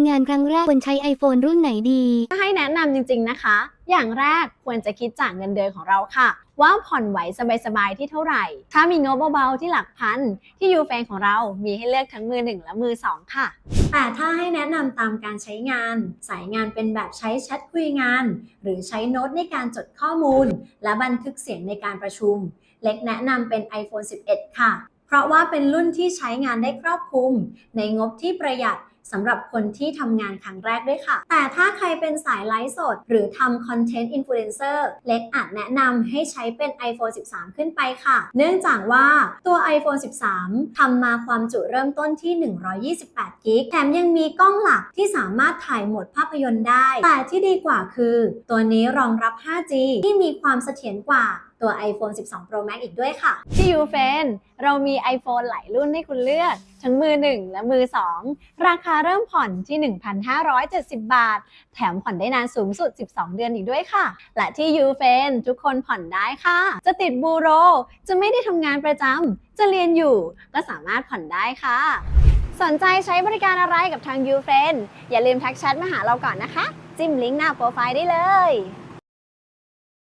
ำงานครั้งแรกควรใช้ iPhone รุ่นไหนดี ถ้าให้แนะนำจริงๆนะคะ อย่างแรกควรจะคิดจากเงินเดือนของเราค่ะ ว่าผ่อนไหวสบายๆที่เท่าไหร่ ถ้ามีงบเบาๆที่หลักพัน ที่ยูแฟนของเรามีให้เลือกทั้งมือหนึ่งและมือสองค่ะ แต่ถ้าให้แนะนำตามการใช้งาน สายงานเป็นแบบใช้แชทคุยงาน หรือใช้โน้ตในการจดข้อมูล และบันทึกเสียงในการประชุม เล็กแนะนำเป็น iPhone 11 ค่ะ เพราะว่าเป็นรุ่นที่ใช้งานได้ครอบคลุม ในงบที่ประหยัด สำหรับคนที่ทำงานครั้งแรกด้วยค่ะ แต่ถ้าใครเป็นสายไลฟ์สด หรือทำคอนเทนต์อินฟลูเอนเซอร์เล็กอาจแนะนำให้ใช้เป็น iPhone 13 ขึ้นไปค่ะ เนื่องจากว่าตัว iPhone 13 ทำมาความจุเริ่มต้นที่ 128 กิก แถมยังมีกล้องหลักที่สามารถถ่ายโหมดภาพยนตร์ได้ แต่ที่ดีกว่าคือ ตัวนี้รองรับ 5G ที่มีความเสถียรกว่าตัว iPhone 12 Pro Max อีกด้วยค่ะ ที่ยูเฟนเรามี iPhone หลายรุ่นให้คุณเลือก ทั้งมือ 1 และมือ 2 ราคาเริ่มผ่อนที่ 1,570 บาท แถมผ่อนได้นานสูงสุด 12 เดือนอีกด้วยค่ะ และที่ยูเฟนทุกคนผ่อนได้ค่ะ จะติดบูโร จะไม่ได้ทำงานประจำจะเรียนอยู่ ก็สามารถผ่อนได้ค่ะ สนใจใช้บริการอะไรกับทางยูเฟนอย่าลืมทักแชทมาหาเราก่อนนะคะ จิ้มลิงก์หน้าโปรไฟล์ได้เลย